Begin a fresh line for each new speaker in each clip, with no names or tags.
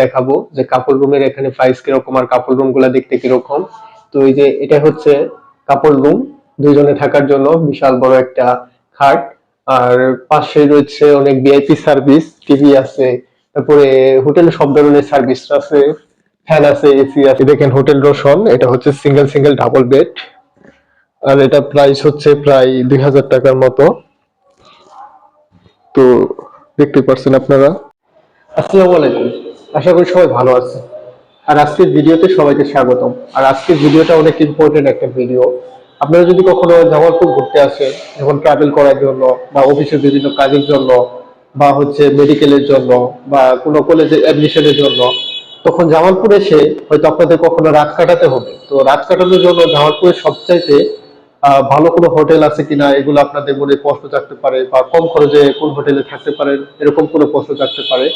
দেখাবো যে কাপড় রুমের এখানে প্রাইস কীরকম আর কাপড় রুমগুলা দেখতে কীরকম। তো এই যে এটা হচ্ছে কাপড় রুম দুইজনে থাকার জন্য বিশাল বড় একটা খাট। আর পাশে রয়েছে অনেক ভিআইপি সার্ভিস টিভি আছে, তারপরে হোটেলে সব ধরনের সার্ভিস আছে ফ্যান আছে এসি আছে। দেখেন হোটেল রোশন, এটা হচ্ছে সিঙ্গেল সিঙ্গেল ডাবল বেড আর এটা প্রাইস হচ্ছে প্রায় দুই হাজার টাকার মতো। তো দেখতে পারছেন আপনারা? আসসালামু আলাইকুম। আশা করি সবাই ভালো আছে। আর আজকের ভিডিওতে সবাইকে স্বাগতম। আর আজকের ভিডিওটা অনেক ইম্পর্টেন্ট একটা ভিডিও আপনারা যদি কখনো জামালপুর ঘুরতে আসেন, যখন ট্রাভেল করার জন্য বা অফিসের বিভিন্ন কাজের জন্য বা হচ্ছে মেডিকেলের জন্য বা কোনো কলেজে অ্যাডমিশনের জন্য, তখন জামালপুর এসে হয়তো আপনাদের কখনো রাত কাটাতে হবে। তো রাত কাটানোর জন্য জামালপুরের সবচাইতে ভালো কোনো হোটেল আছে কিনা, এগুলো আপনাদের মনে প্রশ্ন থাকতে পারে বা কম খরচে কোন হোটেলে থাকতে পারেন এরকম কোনো প্রশ্ন থাকতে পারে।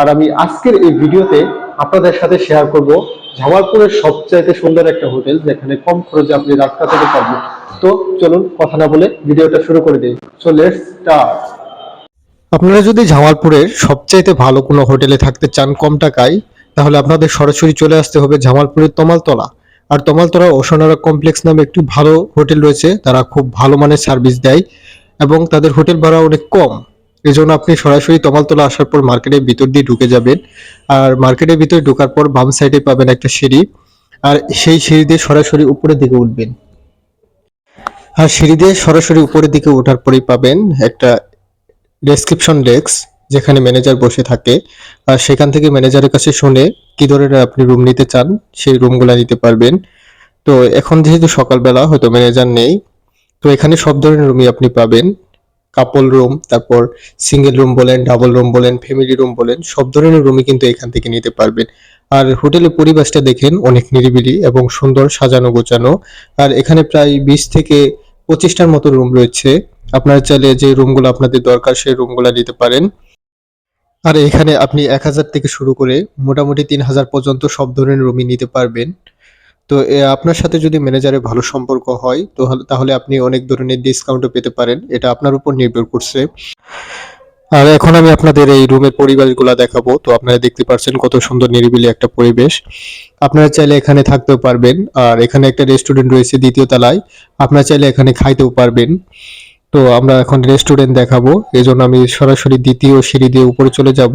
আর আমি আজকের এই ভিডিওতে আপনাদের সাথে শেয়ার করব জামালপুরের সবচাইতে সুন্দর একটা হোটেল, যেখানে কম খরচে আপনি রাত কাটাতে পারবেন তো চলুন কথা না বলে ভিডিওটা শুরু করে দিই। সো লেটস স্টার্ট
আপনারা যদি জামালপুরের সবচাইতে ভালো কোনো হোটেলে থাকতে চান কম টাকায়, তাহলে আপনাদের সরাসরি চলে আসতে হবে জামালপুরের তমালতলা। আর তমালতলা ওশনারা কমপ্লেক্স নামে একটি ভালো হোটেল রয়েছে, তারা খুব ভালো মানের সার্ভিস দেয় এবং তাদের হোটেল ভাড়া অনেক কম। এই জন্য আপনি সরাসরি তমালতলা আসার পর মার্কেটের ভিতর দিয়ে ঢুকে যাবেন। আর মার্কেটের ভিতরে ঢোকার পর বাম সাইডে পাবেন একটা সিঁড়ি। আর সেই সিঁড়ি দিয়ে সরাসরি উপরের দিকে উঠবেন। আর সিঁড়ি দিয়ে সরাসরি উপরের দিকে ওঠার পরেই পাবেন একটা ডেসক্রিপশন ডেস্ক যেখানে ম্যানেজার বসে থাকে আর সেখান থেকে ম্যানেজারের কাছে শুনে কি ধরনের আপনি রুম নিতে চান, সেই রুমগুলো নিতে পারবেন। তো এখন যেহেতু সকালবেলা হয়তো ম্যানেজার নেই, তো এখানে সব ধরনের রুমই আপনি পাবেন। কাপল রুম তারপর সিঙ্গেল রুম বলেন ডাবল রুম বলেন ফ্যামিলি রুম বলেন, সব ধরনের রুমই কিন্তু এখান থেকে নিতে পারবেন। আর হোটেলের পরিবেশটা দেখেন অনেক নিরিবিলি এবং সুন্দর সাজানো গোছানো। আর এখানে প্রায় বিশ থেকে পঁচিশটার মতো রুম রয়েছে। আপনারা চাইলে যে রুমগুলো আপনাদের দরকার, সেই রুমগুলো নিতে পারেন। আর এখানে আপনি এক হাজার থেকে শুরু করে মোটামুটি তিন হাজার পর্যন্ত সব ধরনের রুমই নিতে পারবেন। তো আপনার সাথে যদি ম্যানেজারের ভালো সম্পর্ক হয় তো তাহলে আপনি অনেক ধরনের ডিসকাউন্টও পেতে পারেন। এটা আপনার উপর নির্ভর করছে। আর এখন আমি আপনাদের এই রুমের পরিবেশগুলো দেখাবো। তো, আপনারা দেখতে পাচ্ছেন কত সুন্দর নিরিবিলি একটা পরিবেশ। আপনারা চাইলে এখানে থাকতেও পারবেন। আর এখানে একটা রেস্টুরেন্ট রয়েছে দ্বিতীয় তলায়। আপনারা চাইলে এখানে খাইতেও পারবেন। তো আমরা এখন রেস্টুরেন্ট দেখাবো। এই জন্য আমি সরাসরি দ্বিতীয় সিঁড়ি দিয়ে উপরে চলে যাব।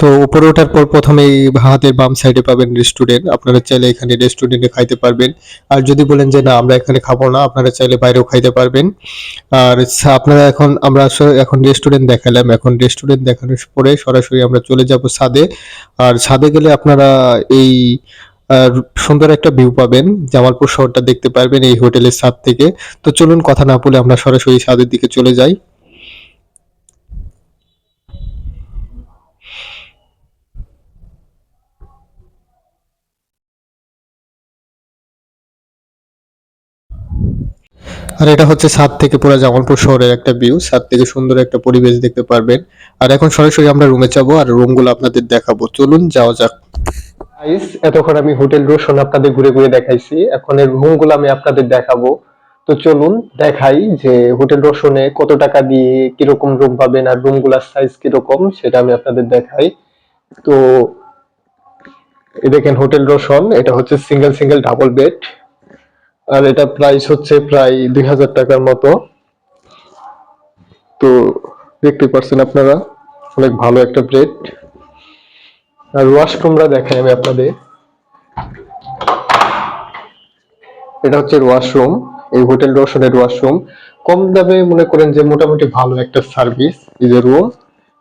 তো উপরে ওঠার পর প্রথমেই হাতের বাম সাইডে পাবেন রেস্টুরেন্ট আপনারা চাইলে এখানে রেস্টুরেন্টে খাইতে পারবেন। আর যদি বলেন যে না, আমরা এখানে খাব না, আপনারা চাইলে বাইরেও খাইতে পারবেন। আর আপনারা এখন, আমরা এখন রেস্টুরেন্ট দেখালাম। এখন রেস্টুরেন্ট দেখানোর পরে সরাসরি আমরা চলে যাব ছাদে আর ছাদে গেলে আপনারা এই সুন্দর একটা ভিউ পাবেন। জামালপুর শহরটা দেখতে পারবেন এই হোটেলের ছাদ থেকে। তো চলুন, কথা না বলে আমরা সরাসরি ছাদের দিকে চলে যাই। আর এটা হচ্ছে ছাদ থেকে পুরো জামালপুর শহরের একটা ভিউ ছাদ থেকে সুন্দর একটা পরিবেশ দেখতে পারবেন। আর এখন সরাসরি আমরা রুমে যাব আর রুমগুলো আপনাদের দেখাবো। চলুন, যাওয়া যাক।
গাইস এতক্ষণ আমি হোটেল রোশন আপনাদের ঘুরে ঘুরে দেখাইছি। এখন এর রুমগুলো আমি আপনাদের দেখাবো। তো চলুন, দেখাই যে হোটেল রোশনে কত টাকা দিয়ে কীরকম রুম পাবেন আর রুমগুলার সাইজ কীরকম, সেটা আমি আপনাদের দেখাই। তো দেখেন হোটেল রোশন, এটা হচ্ছে সিঙ্গেল সিঙ্গেল ডাবল বেড আর এটা প্রাইস হচ্ছে প্রায় দুই হাজার টাকার মতো। তো দেখতে পাচ্ছেন আপনারা, অনেক ভালো একটা বেড আর ওয়াশরুমরা দেখাই আমি আপনাদের। এটা হচ্ছে ওয়াশরুম এই হোটেল রোশনের ওয়াশরুম কম দামে মনে করেন যে মোটামুটি ভালো একটা সার্ভিস এই যে রুম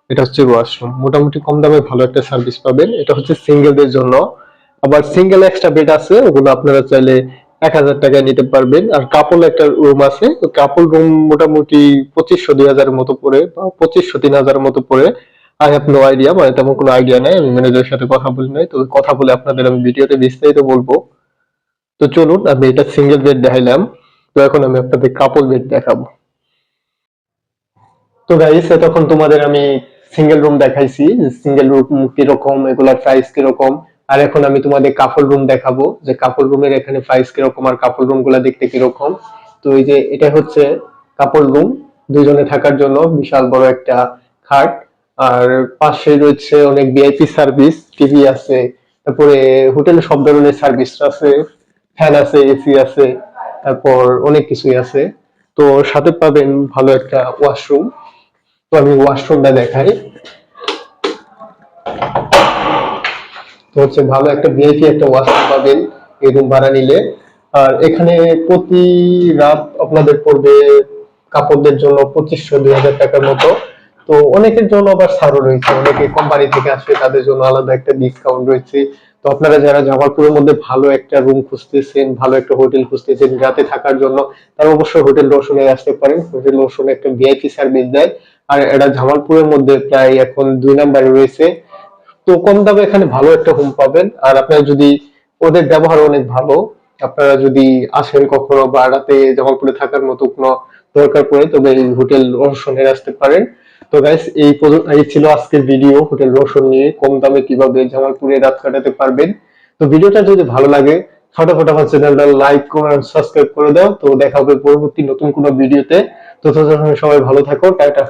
এটা হচ্ছে ওয়াশরুম মোটামুটি কম দামে ভালো একটা সার্ভিস পাবেন। এটা হচ্ছে সিঙ্গেলদের জন্য। আবার সিঙ্গেল এক্সট্রা বেড আছে, ওগুলো আপনারা চাইলে এক হাজার টাকায় নিতে পারবেন। আর কাপল একটা রুম আছে। কাপল রুম মোটামুটি পঁচিশশো, দুই হাজারের মতো পড়ে বা পঁচিশশো, তিন হাজারের মতো পড়ে। আই হ্যাভ নো আইডিয়া মানে তেমন কোনো আইডিয়া নাই। আমি ম্যানেজারের সাথে কথা বলি নাই। তো কথা বলে আপনাদের আমি ভিডিওতে বিস্তারিত বলব। তো চলুন, আমি এটা সিঙ্গেল বেড দেখাইলাম। তো এখন আমি আপনাদের কাপল বেড দেখাবো। তো গাইস তখন তোমাদের আমি সিঙ্গেল রুম দেখাইছি। সিঙ্গেল রুম কীরকম, এগুলার প্রাইস কীরকম? আর এখন আমি তোমাদের কাপড় রুম দেখাবো। যে কাপড় রুমের এখানে প্রাইস কীরকম আর কাপড় রুমগুলা দেখতে কীরকম। তো এই যে এটা হচ্ছে কাপড় রুম দুজনে থাকার জন্য বিশাল বড় একটা খাট। আর পাশে রয়েছে অনেক ভিআইপি সার্ভিস টিভি আছে, তারপরে হোটেলে সব ধরনের সার্ভিস আছে ফ্যান আছে এসি আছে, তারপর অনেক কিছুই আছে। তো সাথে পাবেন ভালো একটা ওয়াশরুম তো আমি ওয়াশরুমটা দেখাই। তো হচ্ছে ভালো একটা ভিআইপি একটা ওয়াশরুম পাবেন এই রুম ভাড়া নিলে। আর এখানে প্রতি রাত আপনাদের পড়বে কাপড়দের জন্য পঁচিশশো দুই হাজার টাকার মতো। তো অনেকের জন্য আবার ছাড়ও রয়েছে। অনেকে কোম্পানি থেকে আসে তাদের জন্য আলাদা একটা ডিসকাউন্ট রয়েছে। তো আপনারা যারা জামালপুরের মধ্যে ভালো একটা রুম খুঁজতেছেন, ভালো একটা হোটেল খুঁজতেছেন রাতে থাকার জন্য তারা অবশ্যই হোটেল রোশনে আসতে পারেন। হোটেল রোশনে একটা ভিআইপি সার্ভিস দেয়। আর এটা জামালপুরের মধ্যে প্রায় এখন দুই নম্বরে রয়েছে। তো কম দামে এখানে ভালো একটা হোম পাবেন। আর আপনারা যদি, ওদের ব্যবহার অনেক ভালো। আপনারা যদি আসেন কখনো বা রাতে জামালপুরে থাকার মতো কোনো দরকার পড়ে, তবে এই হোটেল রোশনে আসতে পারেন। তো গাইস এই এই ছিল আজকের ভিডিও হোটেল রোশন নিয়ে কম দামে কীভাবে জামালপুরে রাত কাটাতে পারবেন। তো ভিডিওটা যদি ভালো লাগে ফটাফট আমার চ্যানেলটা লাইক কমেন্ট সাবস্ক্রাইব করে দাও। তো দেখা হবে পরবর্তী নতুন কোনো ভিডিওতে তো সবাই ভালো থাকো, টাটা।